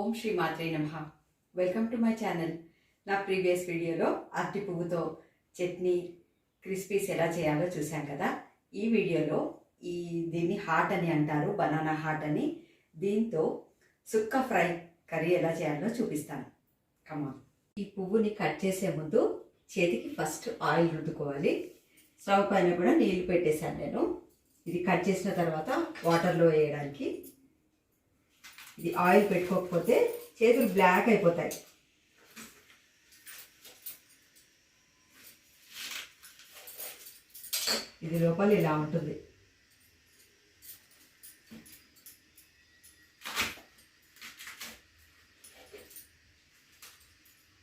ఓం శ్రీ మాత్రే నమ. వెల్కమ్ టు మై ఛానల్ నా ప్రీవియస్ వీడియోలో అరటి పువ్వుతో చట్నీ క్రిస్పీస్ ఎలా చేయాలో చూసాం కదా. ఈ వీడియోలో ఈ దీన్ని హాట్ అని అంటారు బనానా హాట్ అని. దీంతో సుక్క ఫ్రై కర్రీ ఎలా చేయాలో చూపిస్తాను. కమా ఈ పువ్వుని కట్ చేసే ముందు చేతికి ఫస్ట్ ఆయిల్ రుద్దుకోవాలి. స్టవ్ పైన కూడా నీళ్ళు పెట్టేశాను నేను. ఇది కట్ చేసిన తర్వాత వాటర్లో వేయడానికి ఇది ఆయిల్ పెట్టుకోకపోతే చేతులు బ్లాక్ అయిపోతాయి. ఇది లోపల ఇలా ఉంటుంది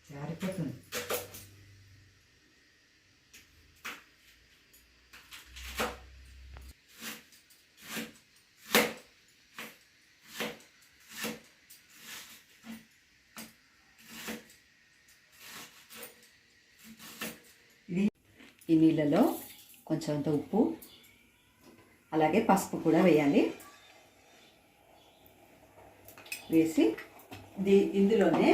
జారిపోతుంది ఇది ఈ నీళ్ళలో కొంచెం అంత ఉప్పు అలాగే పసుపు కూడా వేయాలి. వేసి దీ ఇందులోనే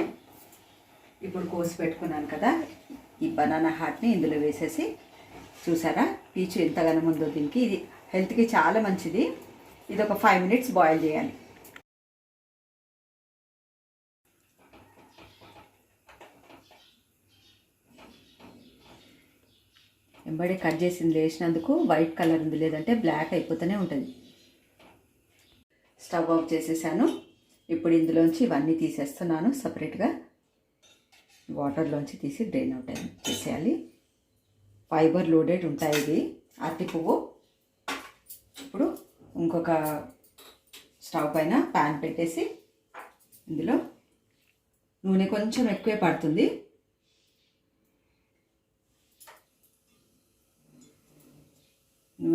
ఇప్పుడు కోసి పెట్టుకున్నాను కదా ఈ బనానా హాట్ని ఇందులో వేసేసి చూసారా? పీచు ఎంతగానో ఉందో దీనికి. ఇది హెల్త్కి చాలా మంచిది. ఇది ఒక ఫైవ్ మినిట్స్ బాయిల్ చేయాలి. వెంబడి కట్ చేసింది వేసినందుకు వైట్ కలర్ ఉంది లేదంటే బ్లాక్ అయిపోతూనే ఉంటుంది. స్టవ్ ఆఫ్ చేసేసాను. ఇప్పుడు ఇందులోంచి ఇవన్నీ తీసేస్తున్నాను సపరేట్గా వాటర్లోంచి తీసి డ్రైన్ అవుట్ చేసేయాలి. ఫైబర్ లోడెడ్ ఉంటాయి ఇది అరటి పువ్వు. ఇప్పుడు ఇంకొక స్టవ్ పైన ప్యాన్ పెట్టేసి ఇందులో నూనె కొంచెం ఎక్కువే పడుతుంది.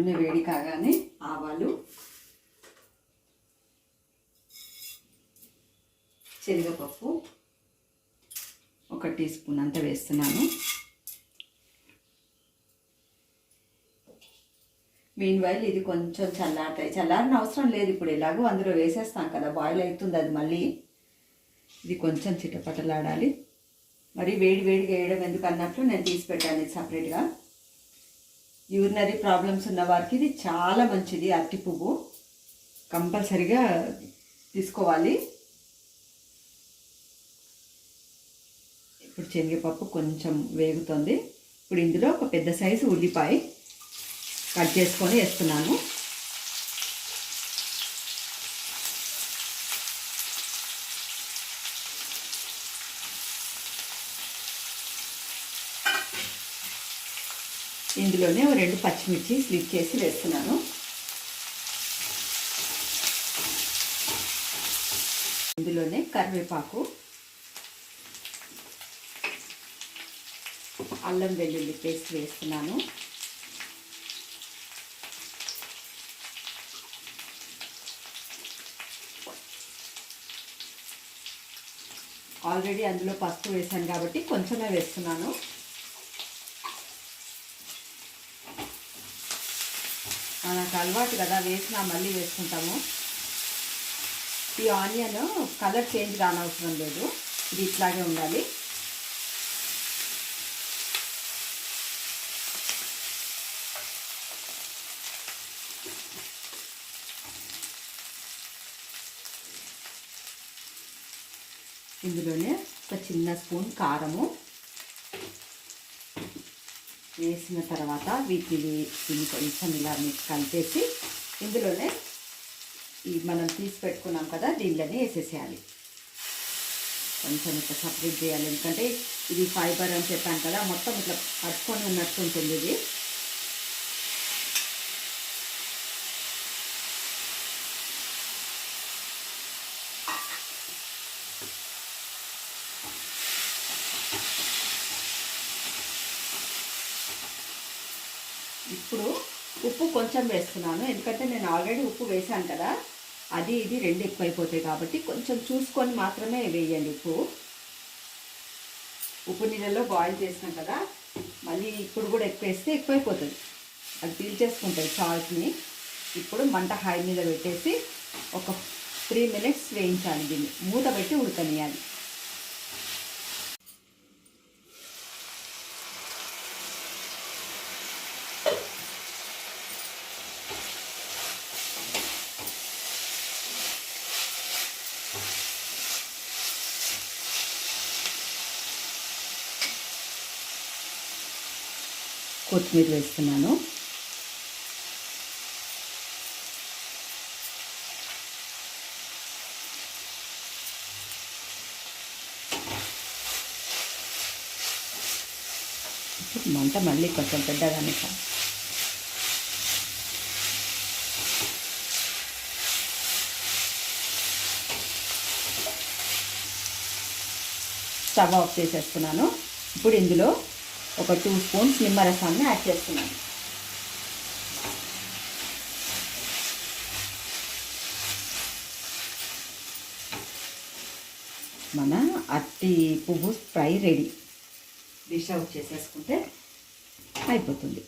నూనె వేడి కాగానే ఆవాలు శనగపప్పు ఒక టీ స్పూన్ అంత వేస్తున్నాను. మీన్ వైల్ ఇది కొంచెం చల్లారుతాయి. చల్లారిన అవసరం లేదు ఇప్పుడు. ఎలాగో అందులో వేసేస్తాం కదా. బాయిల్ అవుతుంది అది మళ్ళీ. ఇది కొంచెం చిటపటలాడాలి. మరి వేడి వేడిగా వేయడం ఎందుకు అన్నట్లు నేను తీసి పెట్టాను ఇది సపరేట్గా యూరినరీ ప్రాబ్లమ్స్ ఉన్న వారికి ఇది చాలా మంచిది అరటి పువ్వు. కంపల్సరిగా తీసుకోవాలి. ఇప్పుడు శనగపప్పు కొంచెం వేగుతుంది. ఇప్పుడు ఇందులో ఒక పెద్ద సైజు ఉల్లిపాయ కట్ చేసుకొని వేస్తున్నాను. ఇందులోనే రెండు పచ్చిమిర్చి స్లిప్ చేసి వేస్తున్నాను. ఇందులోనే కరివేపాకు అల్లం వెల్లుల్లి పేస్ట్ వేస్తున్నాను. ఆల్రెడీ అందులో పసుపు వేసాను కాబట్టి కొంచెమే వేస్తున్నాను. మనకు అలవాటు కదా వేసినా మళ్ళీ వేసుకుంటాము. ఈ ఆనియన్ కలర్ చేంజ్ కానవసరం లేదు. ఇది ఇట్లాగే ఉండాలి. ఇందులోనే ఒక చిన్న స్పూన్ కారము. వేసిన తర్వాత వీటిని దీన్ని కొంచెం ఇలా మిక్స్ కలిపేసి ఇందులోనే ఈ మనం తీసి పెట్టుకున్నాం కదా దీనిలోనే వేసేసేయాలి. కొంచెం ఇట్లా సపరేట్ చేయాలి. ఎందుకంటే ఇది ఫైబర్ అని చెప్పాను కదా మొత్తం ఇట్లా పట్టుకొని ఉన్నట్టు ఉంటుంది ఇది. ఇప్పుడు ఉప్పు కొంచెం వేస్తున్నాను. ఎందుకంటే నేను ఆల్రెడీ ఉప్పు వేసాను కదా. అది ఇది రెండు ఎక్కువైపోతాయి కాబట్టి కొంచెం చూసుకొని మాత్రమే వేయండి ఉప్పు. ఉప్పు నీళ్ళలో బాయిల్ చేసినాం కదా. మళ్ళీ ఇప్పుడు కూడా ఎక్కువ వేస్తే ఎక్కువైపోతుంది. అది పీల్చేసుకుంటుంది సాల్ట్ని. ఇప్పుడు మంట హై మీద పెట్టేసి ఒక త్రీ మినిట్స్ వేయించాలి దీన్ని. మూత పెట్టి ఉడకనియాలి. కొత్తిమీర వేస్తున్నాను. ఇప్పుడు మంట మళ్ళీ కొంచెం పెద్దగానే కాదు స్టవ్ ఆఫ్ చేసేస్తున్నాను. ఇప్పుడు ఇందులో ఒక టూ స్పూన్స్ నిమ్మరసాన్ని యాడ్ చేస్తున్నాను. మన అత్తి పువ్వు ఫ్రై రెడీ. డిష్ అవుట్ చేసేసుకుంటే అయిపోతుంది.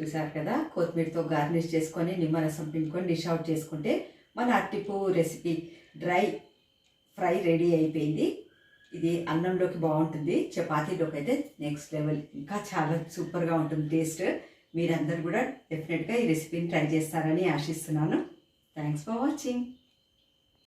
చూసారు కదా కొత్తిమీరతో గార్నిష్ చేసుకొని నిమ్మరసం పిండుకొని డిష్ అవుట్ చేసుకుంటే మన అట్టి పువ్వు రెసిపీ డ్రై ఫ్రై రెడీ అయిపోయింది. ఇది అన్నంలోకి బాగుంటుంది చపాతీలోకి అయితే నెక్స్ట్ లెవెల్ ఇంకా చాలా సూపర్గా ఉంటుంది టేస్ట్ మీరందరూ కూడా డెఫినెట్గా ఈ రెసిపీని ట్రై చేస్తారని ఆశిస్తున్నాను. Thanks for watching